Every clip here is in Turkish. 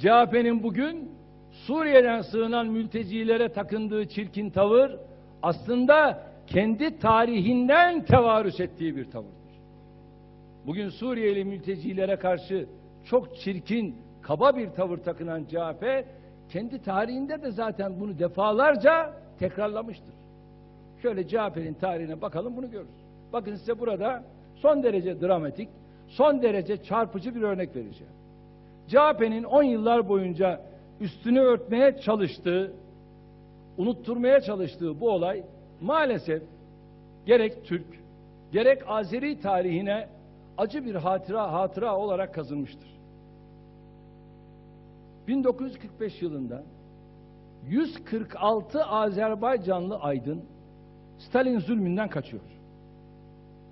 CHP'nin bugün Suriye'den sığınan mültecilere takındığı çirkin tavır aslında kendi tarihinden tevarüs ettiği bir tavırdır. Bugün Suriyeli mültecilere karşı çok çirkin, kaba bir tavır takınan CHP kendi tarihinde de zaten bunu defalarca tekrarlamıştır. Şöyle CHP'nin tarihine bakalım bunu görürüz. Bakın size burada son derece dramatik, son derece çarpıcı bir örnek vereceğim. CHP'nin 10 yıllar boyunca üstünü örtmeye çalıştığı, unutturmaya çalıştığı bu olay maalesef gerek Türk, gerek Azeri tarihine acı bir hatıra hatıra olarak kazınmıştır. 1945 yılında 146 Azerbaycanlı aydın Stalin zulmünden kaçıyor.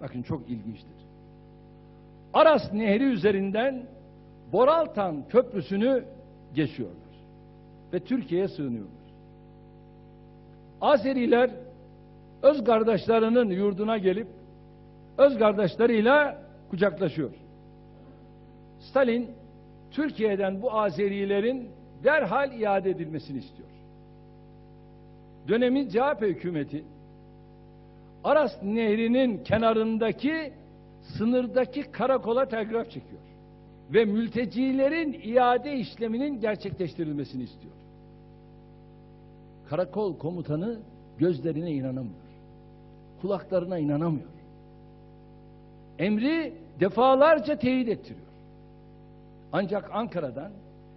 Bakın çok ilginçtir. Aras Nehri üzerinden Boraltan Köprüsü'nü geçiyorlar. Ve Türkiye'ye sığınıyorlar. Azeriler öz kardeşlerinin yurduna gelip öz kardeşleriyle kucaklaşıyor. Stalin Türkiye'den bu Azerilerin derhal iade edilmesini istiyor. Dönemin CHP hükümeti Aras Nehri'nin kenarındaki sınırdaki karakola telgraf çekiyor ve mültecilerin iade işleminin gerçekleştirilmesini istiyor. Karakol komutanı gözlerine inanamıyor. Kulaklarına inanamıyor. Emri defalarca teyit ettiriyor. Ancak Ankara'dan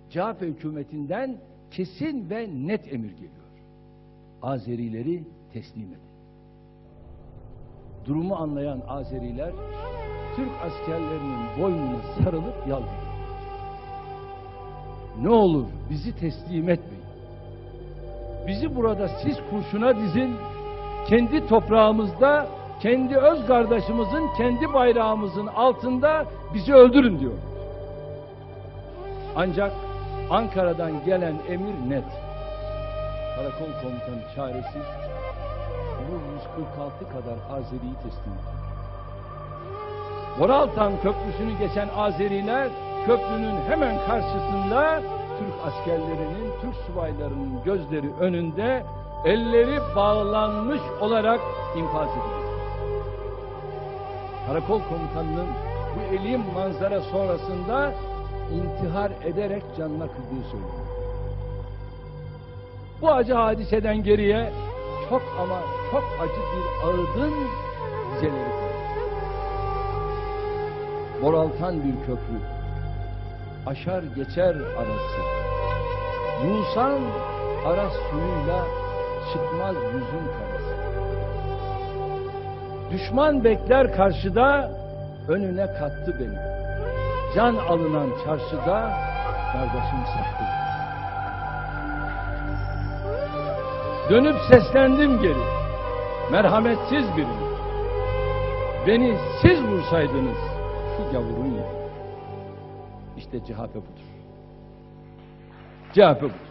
CHP hükümetinden kesin ve net emir geliyor. Azerileri teslim edin. Durumu anlayan Azeriler Türk askerlerinin boynuna sarılıp yalvarıyor. Ne olur bizi teslim etmeyin. Bizi burada siz kurşuna dizin. Kendi toprağımızda, kendi öz kardeşimizin, kendi bayrağımızın altında bizi öldürün diyor. Ancak Ankara'dan gelen emir net. Karakol komutanı çaresiz bu 146 kadar Azeri'yi teslim ediyor. Boraltan Köprüsü'nü geçen Azeriler köprünün hemen karşısında Türk askerlerinin, Türk subaylarının gözleri önünde elleri bağlanmış olarak infaz ediliyor. Karakol komutanının bu elim manzara sonrasında intihar ederek canına kıldığı söyleniyor. Bu acı hadiseden geriye çok ama çok acı bir ağıdın dizeleri kalıyor. Moraltan bir köprü. Aşar geçer arası. Yusan aras suyuyla çıkmaz yüzün karası. Düşman bekler karşıda önüne kattı beni. Can alınan çarşıda kardeşim sattı. Dönüp seslendim geri. Merhametsiz birim. Beni siz vursaydınız şu gavurun yeri. İşte CHP budur. CHP budur.